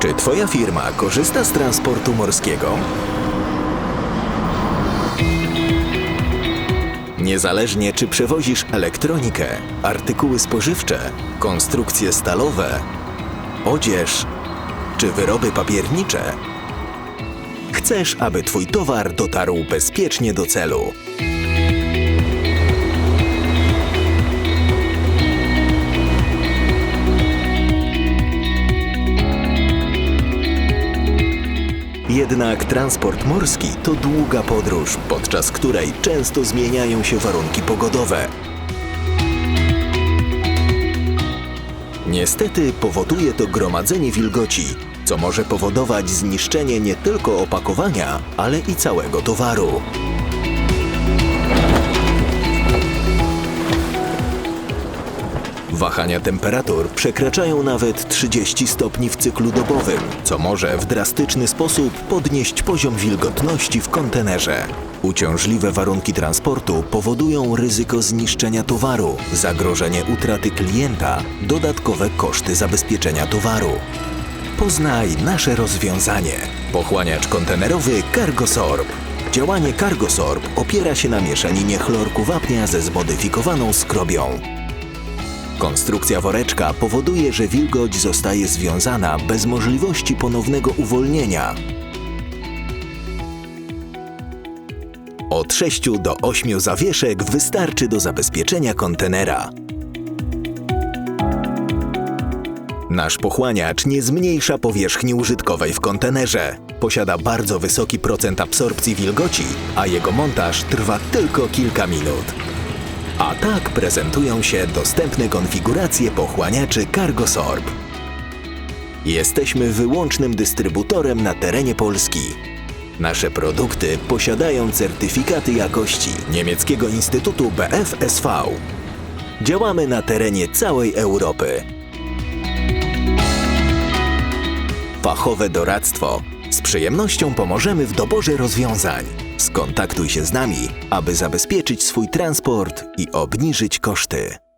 Czy Twoja firma korzysta z transportu morskiego? Niezależnie czy przewozisz elektronikę, artykuły spożywcze, konstrukcje stalowe, odzież czy wyroby papiernicze, chcesz, aby Twój towar dotarł bezpiecznie do celu. Jednak transport morski to długa podróż, podczas której często zmieniają się warunki pogodowe. Niestety powoduje to gromadzenie wilgoci, co może powodować zniszczenie nie tylko opakowania, ale i całego towaru. Wahania temperatur przekraczają nawet 30 stopni w cyklu dobowym, co może w drastyczny sposób podnieść poziom wilgotności w kontenerze. Uciążliwe warunki transportu powodują ryzyko zniszczenia towaru, zagrożenie utraty klienta, dodatkowe koszty zabezpieczenia towaru. Poznaj nasze rozwiązanie. Pochłaniacz kontenerowy Cargosorb. Działanie Cargosorb opiera się na mieszaninie chlorku wapnia ze zmodyfikowaną skrobią. Konstrukcja woreczka powoduje, że wilgoć zostaje związana bez możliwości ponownego uwolnienia. Od 6 do 8 zawieszek wystarczy do zabezpieczenia kontenera. Nasz pochłaniacz nie zmniejsza powierzchni użytkowej w kontenerze. Posiada bardzo wysoki procent absorpcji wilgoci, a jego montaż trwa tylko kilka minut. A tak prezentują się dostępne konfiguracje pochłaniaczy Cargosorb. Jesteśmy wyłącznym dystrybutorem na terenie Polski. Nasze produkty posiadają certyfikaty jakości niemieckiego Instytutu BFSV. Działamy na terenie całej Europy. Fachowe doradztwo. Z przyjemnością pomożemy w doborze rozwiązań. Skontaktuj się z nami, aby zabezpieczyć swój transport i obniżyć koszty.